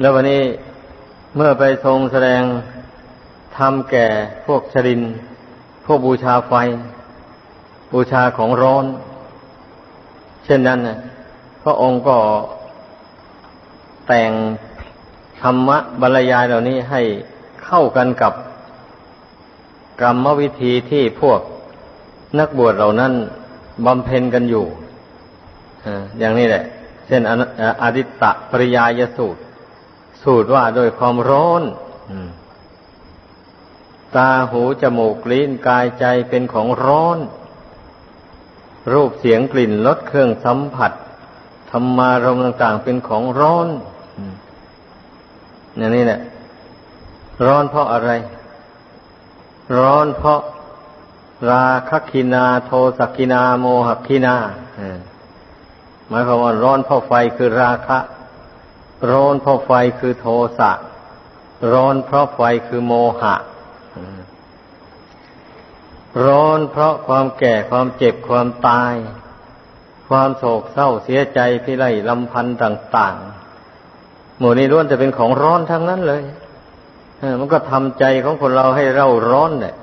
แล้ววันนี้เมื่อไปทรงแสดงทำแก่พวกชริน พวกบูชาไฟ บูชาของร้อน เช่นนั้นนะพระองค์ก็แต่งธรรมะบรรยายเหล่านี้ให้เข้ากันกับกรรมวิธีที่พวกนักบวชเหล่านั้นบำเพ็ญกันอยู่ อย่างนี้แหละ เช่นอนอดิตตะปริยายสูตร สูตรว่าโดวยความร้อนตาหูจมูกลิ้นกายใจเป็นของร้อน รูปเสียงกลิ่นรสเครื่องสัมผัสธรรมารมต่าง ๆ เป็นของร้อนอย่างนี้แหละร้อนเพราะอะไร ร้อนเพราะราคคินาโทสักินาโมหคินาหมายความว่าร้อนเพราะไฟคือราคะ ร้อนเพราะไฟคือโทสะ ร้อนเพราะไฟคือโมหะ ร้อนเพราะความแก่ความเจ็บความตาย ความโศกเศร้าเสียใจพิไรลำพันธ์ต่าง ๆ หมู่นี้ล้วนจะเป็นของร้อนทั้งนั้นเลยมันก็ทำใจของคนเราให้เร่าร้อนเนี่ย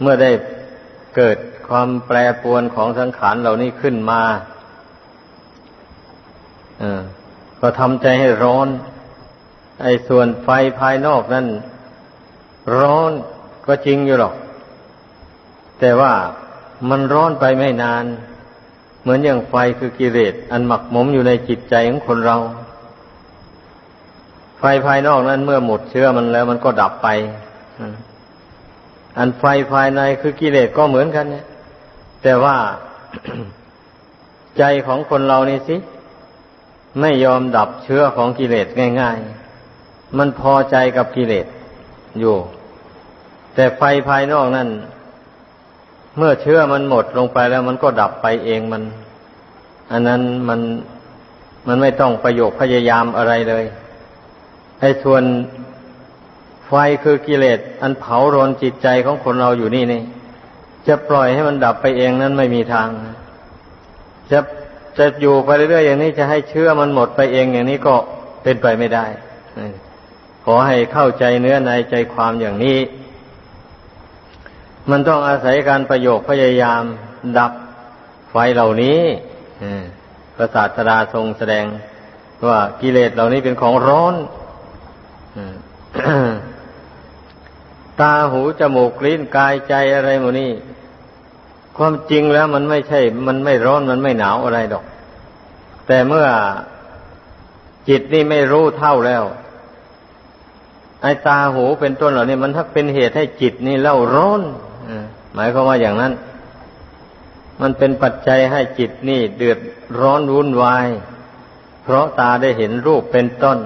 เมื่อได้เกิดความแปรปรวนของสังขารเหล่านี้ขึ้นมาอ ก็ทำใจให้ร้อน ไอ้ส่วนไฟภายนอกนั้นร้อนก็จริงอยู่หรอก แต่ว่ามันร้อนไปไม่นาน เหมือนอย่างไฟคือกิเลสอันหมักหมมอยู่ในจิตใจของคนเรา ไฟภายนอกนั้นเมื่อหมดเชื้อมันแล้วมันก็ดับไป อันไฟภายในคือกิเลสก็เหมือนกันเนี่ยแต่ว่าใจของคนเรานี่สิ ไม่ยอมดับเชื้อของกิเลสง่าย ๆ มันพอใจกับกิเลสอยู่ แต่ไฟภายนอกนั่น เมื่อเชื้อมันหมดลงไปแล้วมันก็ดับไปเองมัน อันนั้นมันมันไม่ต้องประโยคพยายามอะไรเลยไอ้ส่วนไฟคือกิเลสอันเผารนจิตใจของคนเราอยู่นี่นี่จะปล่อยให้มันดับไปเองนั้นไม่มีทาง จะ จะอยู่ไปเรื่อยๆอย่างนี้จะให้เชื่อมันหมดไปเองอย่างนี้ก็เป็นไปไม่ได้ขอให้เข้าใจเนื้อในใจความอย่างนี้ มันต้องอาศัยการประโยคพยายามดับไฟเหล่านี้พระศาสดาทรงแสดงว่ากิเลสเหล่านี้เป็นของร้อนตาหูจมูกลิ้นกายใจอะไรหมดนี่ ความจริงแล้วมันไม่ใช่ มันไม่ร้อนมันไม่หนาวอะไรดอก แต่เมื่อจิตนี่ไม่รู้เท่าแล้วไอ้ตาหูเป็นต้นเหล่านี้มันถ้าเป็นเหตุให้จิตนี่เล่าร้อนหมายความว่าอย่างนั้น มันเป็นปัจจัยให้จิตนี่เดือดร้อนวุ่นวาย เพราะตาได้เห็นรูปเป็นต้น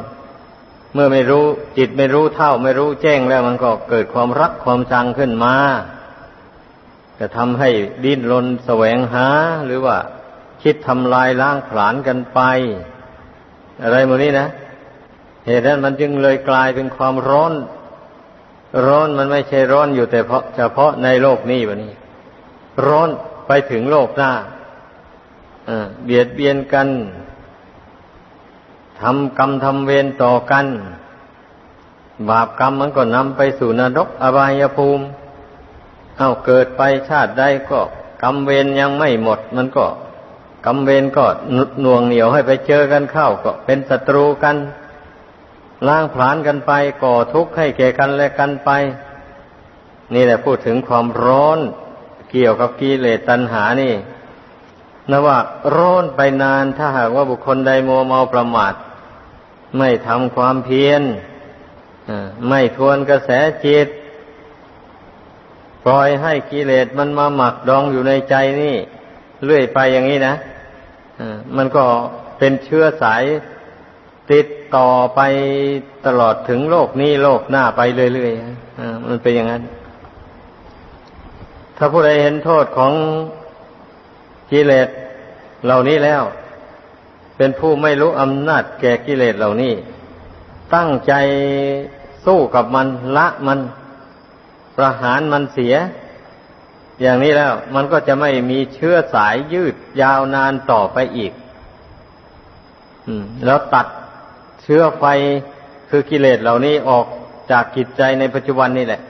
เมื่อไม่รู้จิตไม่รู้เท่า ไม่รู้แจ้งแล้วมันก็เกิดความรักความชังขึ้นมา จะทำให้ดิ้นรนแสวงหา หรือว่า คิดทำลายล้างผลาญกันไป อะไรหมดนี้นะ เหตุนั้นมันจึงเลยกลายเป็นความร้อน ร้อนมันไม่ใช่ร้อนอยู่แต่เพาะเฉพาะในโลกนี้วะนี้ ร้อนไปถึงโลกหน้าเบียดเบียนกันทำกรรมทำเวรต่อกัน บาปกรรมมันก็นำไปสู่นรกอบายภูมิ เอาเกิดไปชาติใดก็กรรมเวรยังไม่หมด มันก็กรรมเวรก็หน่วงเหนียวให้ไปเจอกันเข้าก็เป็นศัตรูกันล้างผลาญกันไปก่อทุกข์ให้แก่กันและกันไป นี่แหละพูดถึงความร้อนเกี่ยวกับกิเลสตัณหานี่นะว่าร้อนไปนานถ้าหากว่าบุคคลใดโมเมาประมาท ไม่ทำความเพียรไม่ทวนกระแสจิต ปล่อยให้กิเลสมันมาหมักดองอยู่ในใจนี่เรื่อยไปอย่างนี้นะมันก็เป็นเชื้อสายติดต่อไปตลอดถึงโลกนี้โลกหน้าไปเรื่อยๆมันเป็นอย่างนั้น ถ้าผู้ใดเห็นโทษของกิเลสเหล่านี้แล้ว เป็นผู้ไม่รู้อำนาจแก่กิเลสเหล่านี้ ตั้งใจสู้กับมันละมัน ประหารมันเสีย อย่างนี้แล้ว มันก็จะไม่มีเชื้อสายยืดยาวนานต่อไปอีกแล้วตัดเชื้อไฟคือกิเลสเหล่านี้ออกจากจิตใจในปัจจุบันนี่แหละ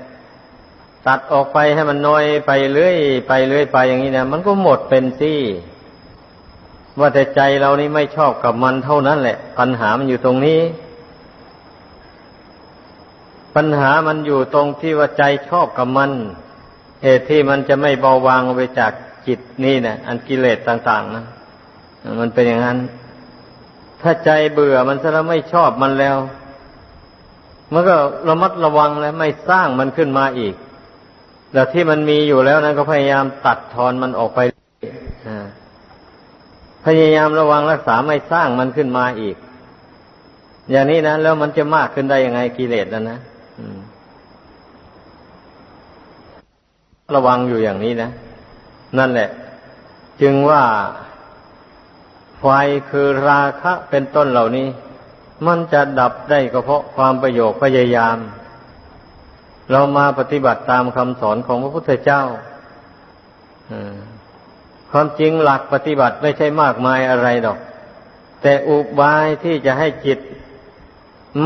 ตัดออกไปให้มันน้อยไปเรื่อยไปเรื่อยไปอย่างนี้นะมันก็หมดเป็นซี่ว่าแต่ใจเรานี่ไม่ชอบกับมันเท่านั้นแหละ ปัญหามันอยู่ตรงนี้ ปัญหามันอยู่ตรงที่ว่าใจชอบกับมัน เหตุที่มันจะไม่เบาบางไปจากจิตนี่นะอันกิเลสต่าง ๆนะมันเป็นอย่างนั้น ถ้าใจเบื่อมันซะแล้วไม่ชอบมันแล้วมันก็ระมัดระวังแล้วไม่สร้างมันขึ้นมาอีก แล้วที่มันมีอยู่แล้วนั้นก็พยายามตัดทอนมันออกไปพยายามระวังรักษาไม่สร้างมันขึ้นมาอีก อย่างนี้นะแล้วมันจะมากขึ้นได้ยังไงกิเลสนะนะ ระวังอยู่อย่างนี้นะ นั่นแหละ จึงว่าไฟคือราคะเป็นต้นเหล่านี้ มันจะดับได้ก็เพราะความประโยชน์พยายาม เรามาปฏิบัติตามคำสอนของพระพุทธเจ้าความจริงหลักปฏิบัติไม่ใช่มากมายอะไรหรอก แต่อุบายที่จะให้จิต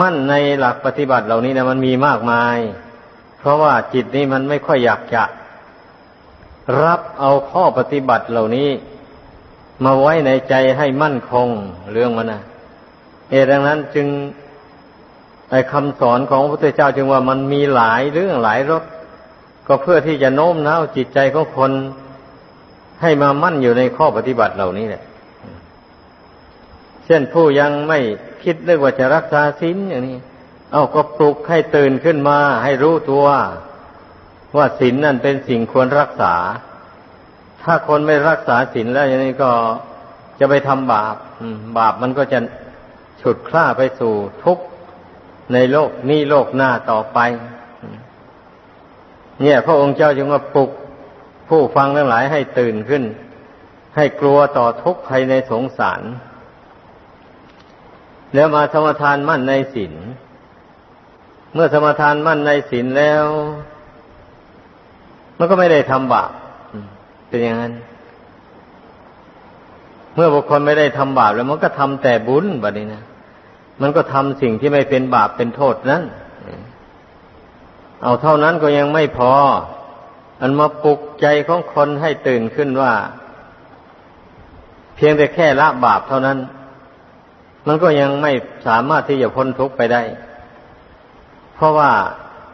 มั่นในหลักปฏิบัติเหล่านี้นะมันมีมากมาย เพราะว่าจิตนี้มันไม่ค่อยอยากจะ รับเอาข้อปฏิบัติเหล่านี้ มาไว้ในใจให้มั่นคงเรื่องมันนะเอดังนั้นจึงไอ้คำสอนของพระพุทธเจ้าจึงว่ามันมีหลายเรื่องหลายรสก็เพื่อที่จะโน้มน้าวจิตใจของคนให้มามั่นอยู่ในข้อปฏิบัติเหล่านี้แหละ เช่นผู้ยังไม่ คิดเรื่องว่าจะรักษาศีลอย่างนี้ เอาก็ปลุกให้ตื่นขึ้นมา ให้รู้ตัว ว่าศีลนั่นเป็นสิ่งควรรักษา ถ้าคนไม่รักษาศีลแล้วอย่างนี้ก็จะไปทำบาปบาปมันก็จะฉุดคล้าไปสู่ทุกข์ในโลกนี้โลกหน้าต่อไป เนี่ย พระองค์เจ้าจึงว่าปลุกผู้ฟังทั้งหลายให้ตื่นขึ้น ให้กลัวต่อทุกข์ภายในสงสาร แล้วมาสมทานมั่นในศีลเมื่อสมทานมั่นในศีลแล้ว มันก็ไม่ได้ทำบาปเป็นอย่างนั้น เมื่อบุคคลไม่ได้ทำบาปแล้ว มันก็ทำแต่บุญแบบนี้นะมันก็ทำสิ่งที่ไม่เป็นบาปเป็นโทษนั้นเอาเท่านั้นก็ยังไม่พอ อันมาปลุกใจของคนให้ตื่นขึ้นว่า เพียงแต่แค่ละบาปเท่านั้น มันก็ยังไม่สามารถที่จะพ้นทุกข์ไปได้ เพราะว่า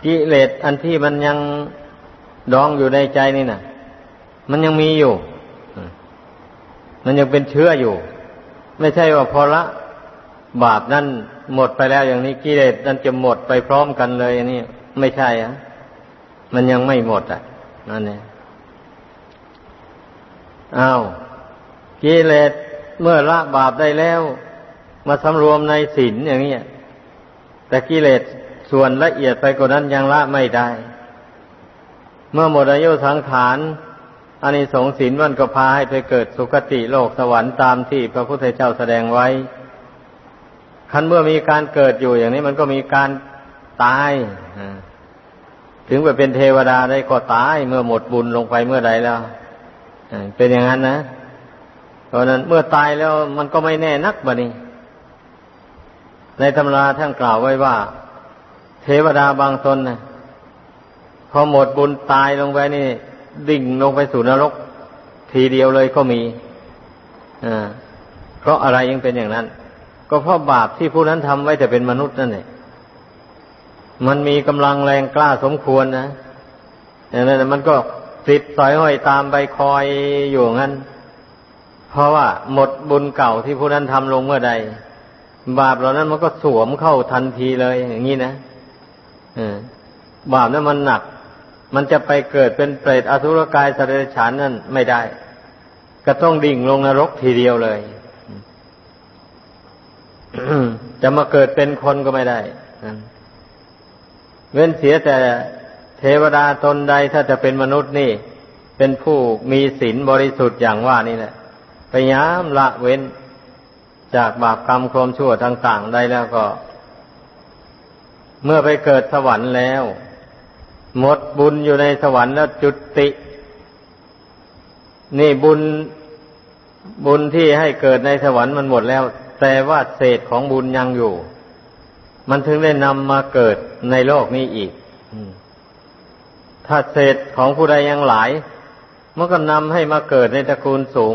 กิเลสอันที่มันยังดองอยู่ในใจนี่นะมันยังมีอยู่ มันยังเป็นเชื้ออยู่ ไม่ใช่ว่าพอละบาปนั้นหมดไปแล้วอย่างนี้กิเลสนั้นจะหมดไปพร้อมกันเลยอันนี้ไม่ใช่อะมันยังไม่หมดอะนั่นเองอ้าวกิเลสเมื่อละบาปได้แล้ว มาสำรวมในศีลอย่างนี้แต่กิเลสส่วนละเอียดไปกว่านั้นยังละไม่ได้ เมื่อหมดอายุสังขารอันนี้สงศีลมันก็พาให้ไปเกิดสุคติโลกสวรรค์ตามที่พระพุทธเจ้าแสดงไว้ คันเมื่อมีการเกิดอยู่อย่างนี้มันก็มีการตาย ถึงไปเป็นเทวดาได้ก็ตาย เมื่อหมดบุญลงไปเมื่อใดแล้ว เป็นอย่างนั้นนะ เพราะนั้นเมื่อตายแล้วมันก็ไม่แน่นักบะนี้ ในตำราท่านกล่าวไว้ว่า เทวดาบางตนนะพอหมดบุญตายลงไปนี่ ดิ่งลงไปสู่นรก ทีเดียวเลยก็มีอ่าเพราะอะไรยังเป็นอย่างนั้น ก็เพราะบาปที่ผู้นั้นทำไว้แต่เป็นมนุษย์นั่นเองมันมีกำลังแรงกล้าสมควรนะอย่างนั้นมันก็ติดสอยห้อยตามไปคอยอยู่งั้น เพราะว่าหมดบุญเก่าที่ผู้นั้นทำลงเมื่อใด บาปเหล่านั้นมันก็สวมเข้าทันทีเลย อย่างนี้นะบาปนั้นมันหนัก มันจะไปเกิดเป็นเปรตอสุรกายสเดฉานนั่นไม่ได้ ก็ต้องดิ่งลงนรกทีเดียวเลยจะมาเกิดเป็นคนก็ไม่ได้เว้นเสียแต่เทวดาตนใดถ้าจะเป็นมนุษย์นี่ เป็นผู้มีศีลบริสุทธิ์อย่างว่านี่แหละพยายามละเว้น จากบาปกรรมความชั่วต่าง ๆ ได้แล้วก็ เมื่อไปเกิดสวรรค์แล้ว หมดบุญอยู่ในสวรรค์แล้วจุติ นี่บุญบุญที่ให้เกิดในสวรรค์มันหมดแล้ว แต่ว่าเศษของบุญยังอยู่ มันถึงได้นำมาเกิดในโลกนี้อีกถ้าเศษของผู้ใดยังหลายมันก็นำให้มาเกิดในตระกูลสูง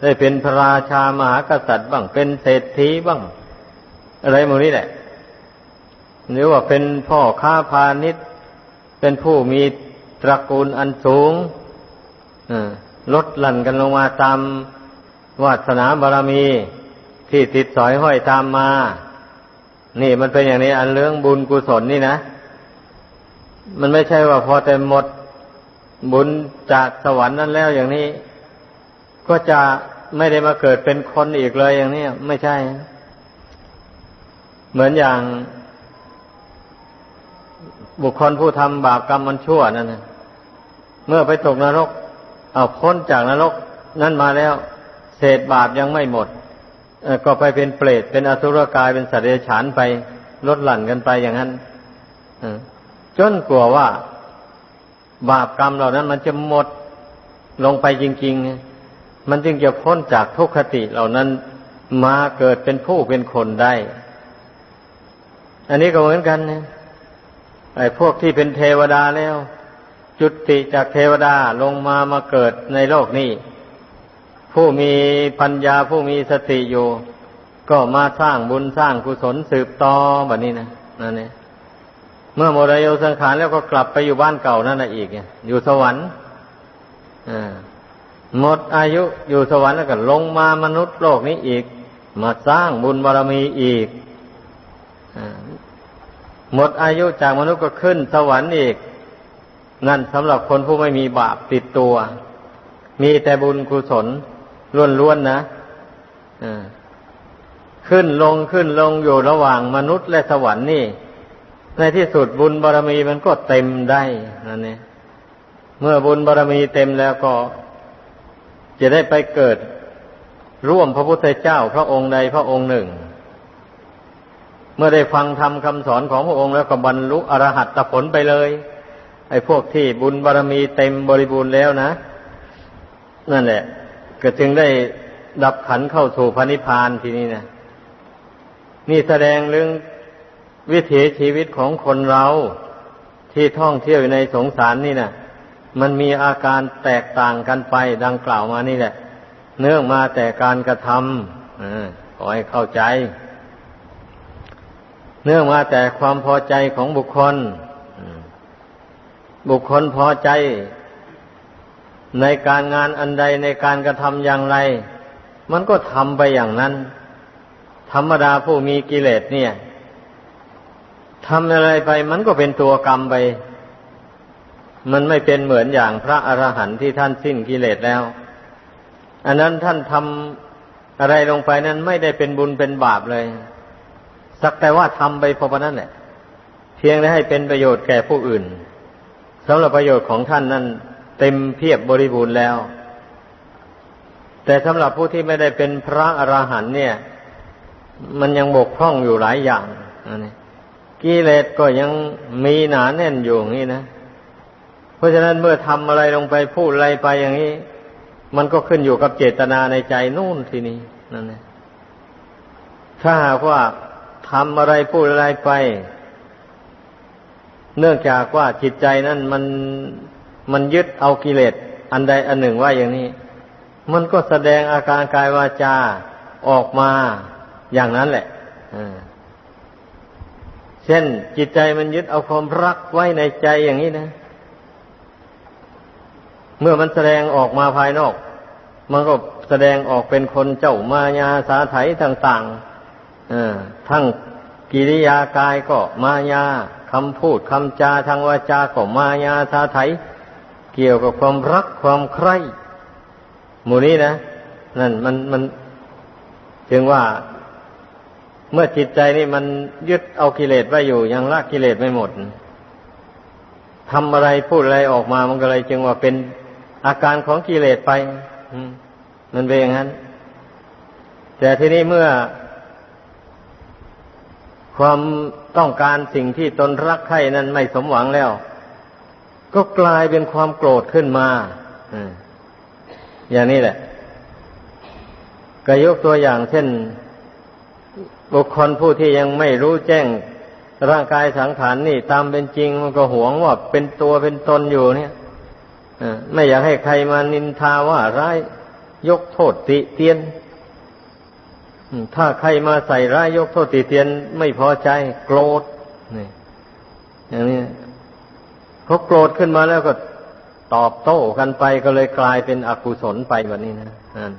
ได้เป็นพระราชามหากษัตริย์บ้าง เป็นเศรษฐีบ้าง อะไรหมดนี้แหละ หรือว่าเป็นพ่อค้าพาณิชย์เป็นผู้มีตระกูลอันสูงลดหลั่นกันลงมาตามวาสนาบารมีที่ติดสอยห้อยตามมา นี่มันเป็นอย่างนี้ อันเรื่องบุญกุศลนี่นะ มันไม่ใช่ว่าพอแต่หมดบุญจากสวรรค์นั้นแล้วอย่างนี้ ก็จะไม่ได้มาเกิดเป็นคนอีกเลยอย่างนี้ไม่ใช่ เหมือนอย่างบุคคลผู้ทำบาปกรรมมันชั่วนั่นนะเมื่อไปตกนรก เอาพ้นจากนรก นั้นมาแล้ว เศษบาปยังไม่หมดก็ไปเป็นเปรตเป็นอสุรกายเป็นสัตว์เดรัจฉานไปลดหลั่นกันไปอย่างนั้นจนกลัวว่า บาปกรรมเหล่านั้นมันจะหมดลงไปจริง ๆ มันจึงจะพ้นจากทุกขติเหล่านั้นมาเกิดเป็นผู้เป็นคนได้ อันนี้ก็เหมือนกันนะไอ้พวกที่เป็นเทวดาแล้ว จุติจากเทวดาลงมามาเกิดในโลกนี้ผู้มีปัญญาผู้มีสติอยู่ ก็มาสร้างบุญสร้างกุศลสืบต่อแบบนี้นะนั่นเองเมื่อหมดอายุสังขารแล้วก็กลับไปอยู่บ้านเก่านั่นแหละอีกอยู่สวรรค์อ่า หมดอายุอยู่สวรรค์แล้วก็ลงมามนุษย์โลกนี้อีก มาสร้างบุญบารมีอีกหมดอายุจากมนุษย์ก็ขึ้นสวรรค์อีก นั่นสำหรับคนผู้ไม่มีบาปติดตัว มีแต่บุญกุศลล้วนๆนะขึ้นลงขึ้นลงอยู่ระหว่างมนุษย์และสวรรค์นี่ ในที่สุดบุญบารรมีมันก็เต็มได้นั่นเองเมื่อบุญบารรมีเต็มแล้วก็ จะได้ไปเกิดร่วมพระพุทธเจ้าพระองค์ใดพระองค์หนึ่ง เมื่อได้ฟังธรรมคำสอนของพระองค์แล้วก็บรรลุอรหัตผลไปเลย ไอ้พวกที่บุญบารรมีเต็มบริบูรณ์แล้วนะ นั่นแหละ ก็จึงได้ดับขันเข้าสู่พระนิพพานทีนี้นะนี่แสดงเรื่องวิถีชีวิตของคนเราที่ท่องเที่ยวในสงสารนี่น่ะ มันมีอาการแตกต่างกันไปดังกล่าวมานี่แหละ เนื่องมาแต่การกระทำขอให้เข้าใจ เนื่องมาแต่ความพอใจของบุคคล บุคคลพอใจ ในการงานอันใดในการกระทำอย่างไร มันก็ทำไปอย่างนั้น ธรรมดาผู้มีกิเลสเนี่ยทำอะไรไปมันก็เป็นตัวกรรมไป มันไม่เป็นเหมือนอย่างพระอรหันต์ที่ท่านสิ้นกิเลสแล้ว อันนั้นท่านทำอะไรลงไปนั้นไม่ได้เป็นบุญเป็นบาปเลย สักแต่ว่าทำไปพอนั้นแหละ เพียงได้ให้เป็นประโยชน์แก่ผู้อื่นสำหรับประโยชน์ของท่านนั้นเต็มเพียบบริบูรณ์แล้ว แต่สำหรับผู้ที่ไม่ได้เป็นพระอรหันต์เนี่ย มันยังบกพร่องอยู่หลายอย่างนี่กิเลสก็ยังมีหนาแน่นอยู่อย่างนี้นะ เพราะฉะนั้นเมื่อทำอะไรลงไปพูดอะไรไปอย่างนี้ มันก็ขึ้นอยู่กับเจตนาในใจนู่นทีนี้นั่นเองถ้าหากว่าทำอะไรพูดอะไรไป เนื่องจากว่าจิตใจนั้นมันมันยึดเอากิเลสอันใดอันหนึ่งว่าอย่างนี้ มันก็แสดงอาการกายวาจาออกมาอย่างนั้นแหละเช่นจิตใจมันยึดเอาความรักไว้ในใจอย่างนี้นะ เมื่อมันแสดงออกมาภายนอก มันก็แสดงออกเป็นคนเจ้ามายาสาไถต่างๆทั้งกิริยากายก็มายาคำพูดคำจาทางวาจาก็มายาสาไถเกี่ยวกับความรักความใคร่หมู่นี้นะนั่นมันมันถึงว่าเมื่อจิตใจนี่มันยึดเอากิเลสไว้อยู่ยังละกิเลสไม่หมดทำอะไรพูดอะไรออกมามันก็เลยจึงว่าเป็น อาการของกิเลสไปมันเป็นอย่างนั้น แต่ทีนี้เมื่อ ความต้องการสิ่งที่ตนรักใคร่นั้นไม่สมหวังแล้ว ก็กลายเป็นความโกรธขึ้นมาอย่างนี้แหละก็ยกตัวอย่างเช่น บุคคลผู้ที่ยังไม่รู้แจ้งร่างกายสังขารนี่ตามเป็นจริงมันก็หวงว่าเป็นตัวเป็นตนอยู่เนี่ย ไม่อยากให้ใครมานินทาว่าร้าย ยกโทษติเตียนถ้าใครมาใส่ร้ายยกโทษติเตียนไม่พอใจโกรธนี่อย่างนี้เขาโกรธขึ้นมาแล้วก็ตอบโต้กันไปก็เลยกลายเป็นอกุศลไปแบบนี้นะอ่า